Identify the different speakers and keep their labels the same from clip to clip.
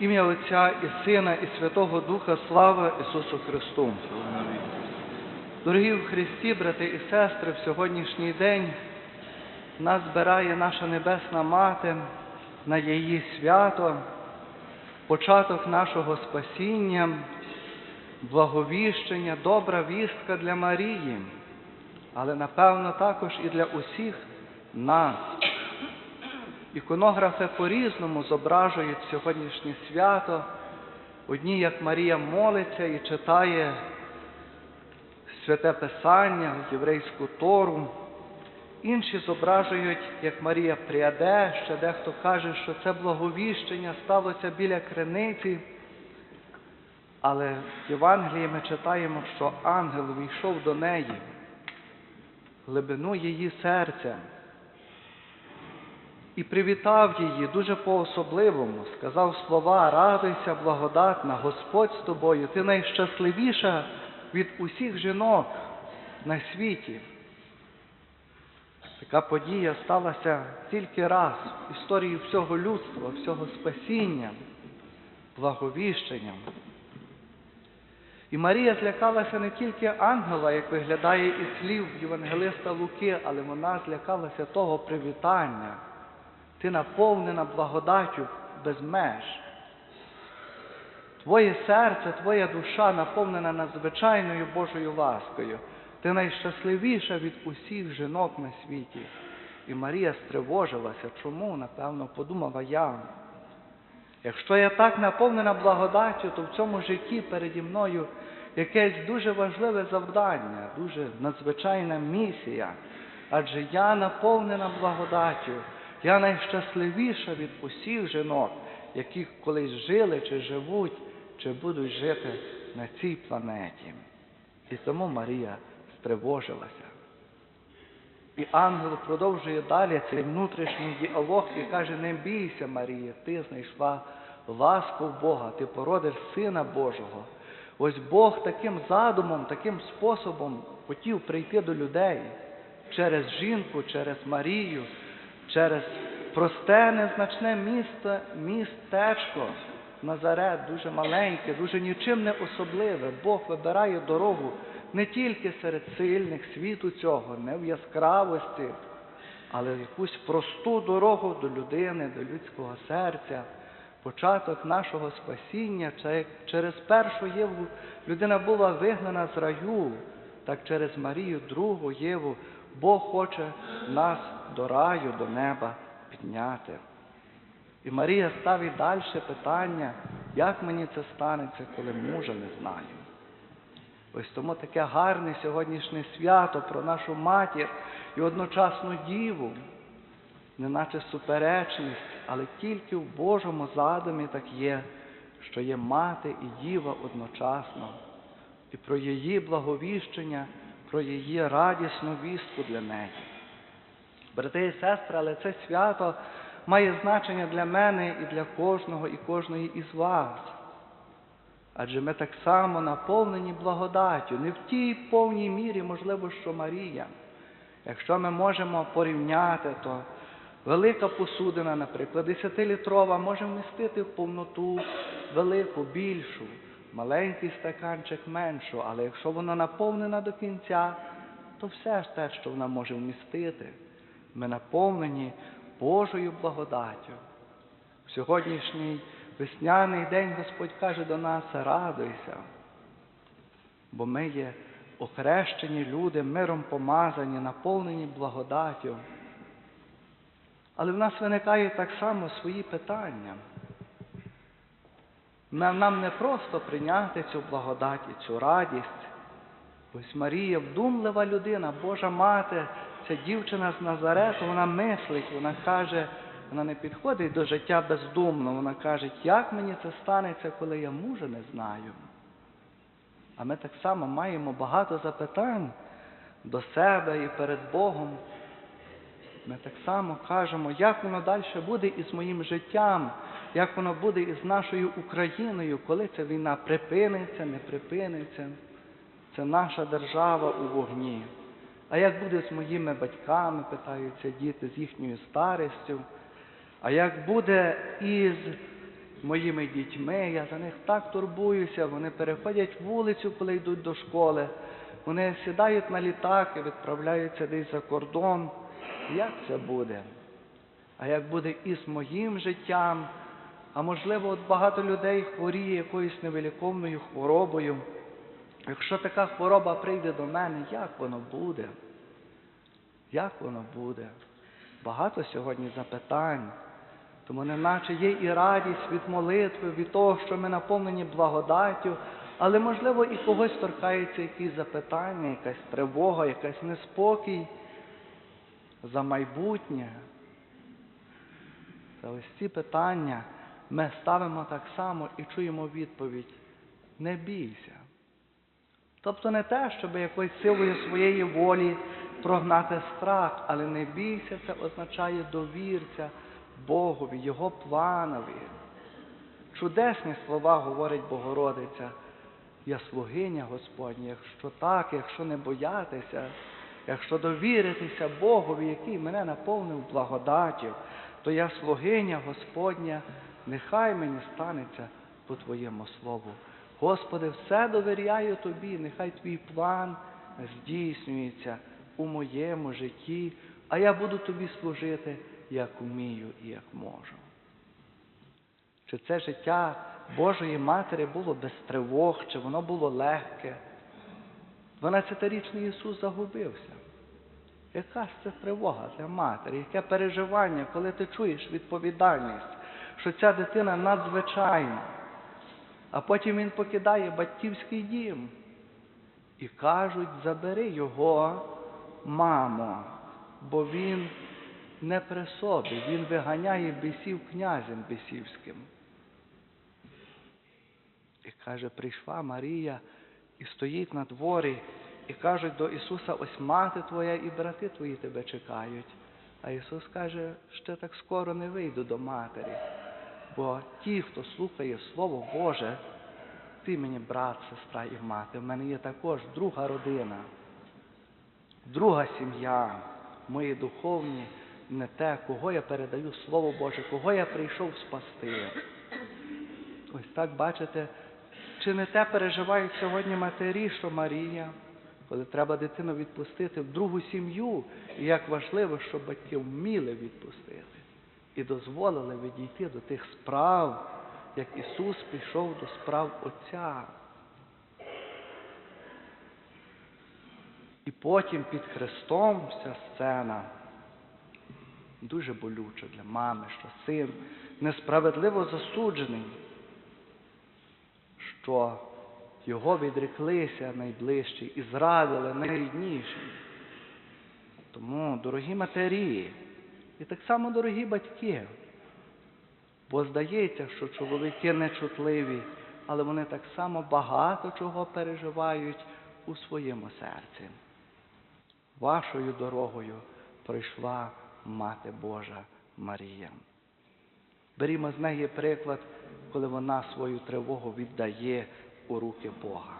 Speaker 1: Ім'я Отця і Сина, і Святого Духа, слава Ісусу Христу. Дорогі в Христі, брати і сестри, в сьогоднішній день нас збирає наша Небесна Мати на її свято, початок нашого спасіння, благовіщення, добра вістка для Марії, але напевно також і для усіх нас. Іконографи по-різному зображують сьогоднішнє свято. Одні, як Марія молиться і читає святе Писання, єврейську Тору. Інші зображують, як Марія пряде, ще дехто каже, що це благовіщення сталося біля криниці. Але в Євангелії ми читаємо, що ангел війшов до неї, глибину її серця і привітав її дуже по-особливому, сказав слова, радуйся, благодатна, Господь з тобою, ти найщасливіша від усіх жінок на світі. Така подія сталася тільки раз в історії всього людства, всього спасіння, благовіщенням. І Марія злякалася не тільки ангела, як виглядає із слів Євангелиста Луки, але вона злякалася того привітання. Ти наповнена благодаттю без меж. Твоє серце, твоя душа наповнена надзвичайною Божою ласкою. Ти найщасливіша від усіх жінок на світі. І Марія стривожилася. Чому? Напевно, подумала я. Якщо я так наповнена благодаттю, то в цьому житті переді мною якесь дуже важливе завдання, дуже надзвичайна місія. Адже я наповнена благодаттю. Я найщасливіша від усіх жінок, які колись жили, чи живуть, чи будуть жити на цій планеті. І тому Марія стривожилася. І ангел продовжує далі цей внутрішній діалог і каже: не бійся, Марія, ти знайшла ласку Бога, ти породиш Сина Божого. Ось Бог таким задумом, таким способом хотів прийти до людей через жінку, через Марію через просте, незначне місто, містечко Назарет, дуже маленьке, дуже нічим не особливе. Бог вибирає дорогу не тільки серед сильних світу цього, не в яскравості, але якусь просту дорогу до людини, до людського серця. Початок нашого спасіння, як через першу Єву людина була вигнана з раю, так через Марію, другу Єву, Бог хоче нас до раю, до неба підняти. І Марія ставить далі питання, як мені це станеться, коли мужа не знаю. Ось тому таке гарне сьогоднішнє свято про нашу матір і одночасну діву, неначе суперечність, але тільки в Божому задумі так є, що є мати і діва одночасно, і про її благовіщення, про її радісну вістку для неї. Брати і сестри, але це свято має значення для мене і для кожного і кожної із вас. Адже ми так само наповнені благодаттю, не в тій повній мірі, можливо, що Марія. Якщо ми можемо порівняти, то велика посудина, наприклад, 10-літрова, може вмістити в повноту велику, більшу, маленький стаканчик меншу, але якщо вона наповнена до кінця, то все ж те, що вона може вмістити. Ми наповнені Божою благодаттю. В сьогоднішній весняний день Господь каже до нас, радуйся, бо ми є охрещені люди, миром помазані, наповнені благодаттю. Але в нас виникають так само свої питання. Нам не просто прийняти цю благодать і цю радість. Ось Марія вдумлива людина, Божа мати, ця дівчина з Назарету, вона мислить, вона каже, вона не підходить до життя бездумно, вона каже, як мені це станеться, коли я мужа не знаю. А ми так само маємо багато запитань до себе і перед Богом. Ми так само кажемо, як воно далі буде із моїм життям, як воно буде із нашою Україною, коли ця війна припиниться, не припиниться. Це наша держава у вогні. А як буде з моїми батьками, питаються діти, з їхньою старістю? А як буде із моїми дітьми, я за них так турбуюся, вони переходять вулицю, коли йдуть до школи, вони сідають на літак і відправляються десь за кордон. Як це буде? А як буде і з моїм життям? А можливо, от багато людей хворіє якоюсь невиліковною хворобою. Якщо така хвороба прийде до мене, як воно буде? Як воно буде? Багато сьогодні запитань. Тому неначе є і радість від молитви, від того, що ми наповнені благодаттю, але можливо і когось торкається якісь запитання, якась тривога, якась неспокій за майбутнє. Та ось ці питання ми ставимо так само і чуємо відповідь не бійся. Тобто не те, щоб якоюсь силою своєї волі прогнати страх, але не бійся, це означає довірця Богові, Його планові. Чудесні слова говорить Богородиця. Я слугиня Господня, якщо так, якщо не боятися, якщо довіритися Богові, який мене наповнив благодаттю, то я слугиня Господня, нехай мені станеться по Твоєму слову. Господи, все довіряю Тобі, нехай Твій план здійснюється у моєму житті, а я буду Тобі служити, як вмію і як можу. Чи це життя Божої Матері було без тривог, чи воно було легке? 12-річний Ісус загубився. Яка ж це тривога для матері, яке переживання, коли ти чуєш відповідальність, що ця дитина надзвичайна, а потім він покидає батьківський дім і кажуть, забери його, мамо, бо він не при собі, він виганяє бісів князем бісівським. І каже, прийшла Марія і стоїть на дворі, і кажуть до Ісуса, ось мати твоя і брати твої тебе чекають. А Ісус каже, ще так скоро не вийду до матері. Бо ті, хто слухає Слово Боже, ти мені брат, сестра і мати. В мене є також друга родина, друга сім'я, мої духовні, не те, кого я передаю Слово Боже, кого я прийшов спасти. Ось так бачите, чи не те переживають сьогодні матері, що Марія, коли треба дитину відпустити в другу сім'ю, і як важливо, щоб батьки вміли відпустити і дозволили відійти до тих справ, як Ісус пішов до справ Отця. І потім під Христом вся сцена дуже болюча для мами, що син несправедливо засуджений, що його відреклися найближчі і зрадили найрідніші. Тому, дорогі матері, і так само дорогі батьки, бо здається, що чоловіки нечутливі, але вони так само багато чого переживають у своєму серці. Вашою дорогою прийшла Мати Божа Марія. Берімо з неї приклад, коли вона свою тривогу віддає у руки Бога.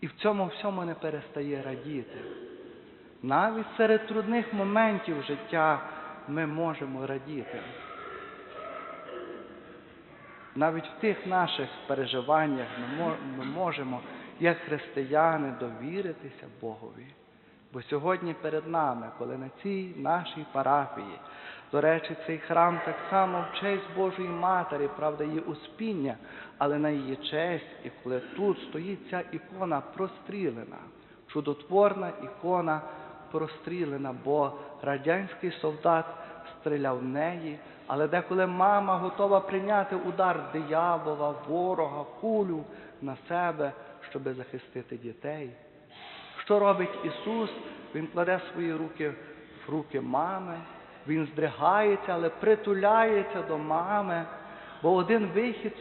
Speaker 1: І в цьому всьому не перестає радіти. Навіть серед трудних моментів життя ми можемо радіти. Навіть в тих наших переживаннях ми можемо, як християни, довіритися Богові. Бо сьогодні перед нами, коли на цій нашій парафії, до речі, цей храм так само в честь Божої Матері, правда, її успіння, але на її честь, і коли тут стоїть ця ікона прострілена, чудотворна ікона прострілена, бо радянський солдат стріляв в неї, але деколи мама готова прийняти удар диявола, ворога, кулю на себе, щоби захистити дітей. Що робить Ісус? Він кладе свої руки в руки мами, Він здригається, але притуляється до мами, бо один вихід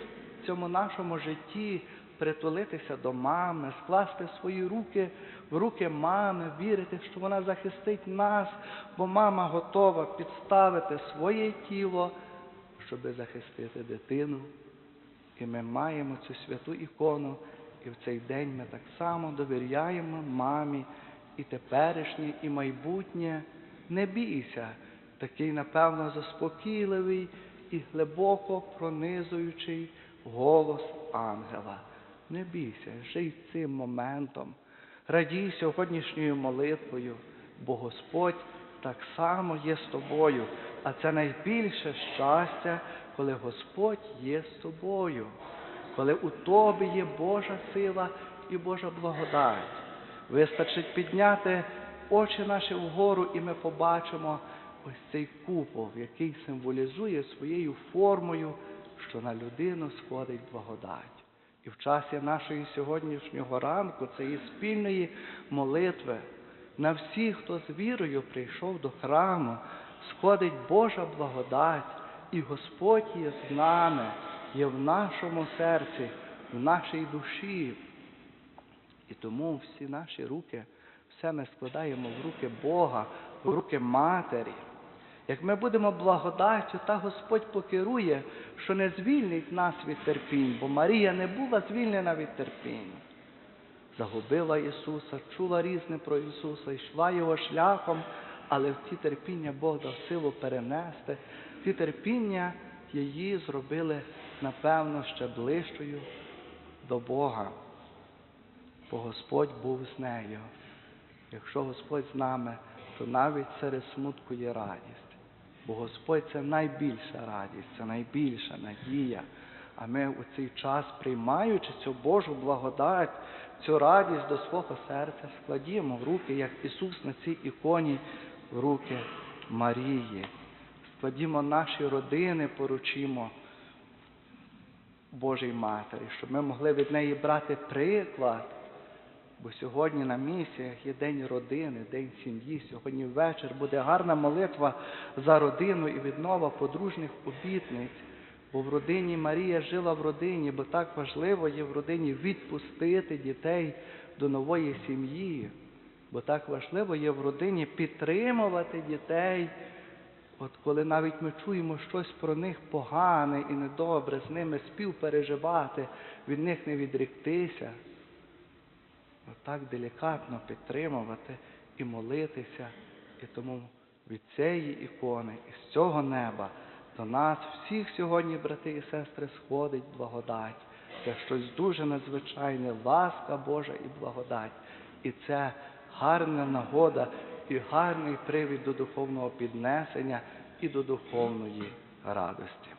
Speaker 1: в цьому нашому житті притулитися до мами, скласти свої руки в руки мами, вірити, що вона захистить нас, бо мама готова підставити своє тіло, щоби захистити дитину. І ми маємо цю святу ікону. І в цей день ми так само довіряємо мамі і теперішнє, і майбутнє. Не бійся, такий, напевно, заспокійливий і глибоко пронизуючий голос ангела. Не бійся, жий цим моментом, радій сьогоднішньою молитвою, бо Господь так само є з тобою, а це найбільше щастя, коли Господь є з тобою, коли у тобі є Божа сила і Божа благодать. Вистачить підняти очі наші вгору, і ми побачимо ось цей купол, який символізує своєю формою, що на людину сходить благодать. І в часі нашої сьогоднішнього ранку, цієї спільної молитви, на всіх, хто з вірою прийшов до храму, сходить Божа благодать, і Господь є з нами, є в нашому серці, в нашій душі. І тому всі наші руки, все ми складаємо в руки Бога, в руки Матері. Як ми будемо благодаттю, та Господь покерує, що не звільнить нас від терпінь, бо Марія не була звільнена від терпінь. Загубила Ісуса, чула різне про Ісуса, йшла Його шляхом, але в ті терпіння Бог дав силу перенести. Ті терпіння її зробили, напевно, ще ближчою до Бога бо Господь був з нею. Якщо Господь з нами, то навіть серед смутку є радість. Бо Господь це найбільша радість, це найбільша надія. А ми у цей час, приймаючи цю Божу благодать, цю радість до свого серця, складімо в руки, як Ісус на цій іконі, в руки Марії. Складімо наші родини, поручимо Божій Матері, щоб ми могли від неї брати приклад. Бо сьогодні на місіях є день родини, день сім'ї. Сьогодні ввечір буде гарна молитва за родину і віднова подружніх обітниць. Бо в родині Марія жила в родині, бо так важливо є в родині відпустити дітей до нової сім'ї. Бо так важливо є в родині підтримувати дітей. От коли навіть ми чуємо щось про них погане і недобре, з ними співпереживати, від них не відріктися отак делікатно підтримувати і молитися. І тому від цієї ікони і з цього неба до нас всіх сьогодні, брати і сестри, сходить благодать. Це щось дуже надзвичайне, ласка Божа і благодать. І це гарна нагода і гарний привід до духовного піднесення і до духовної радості.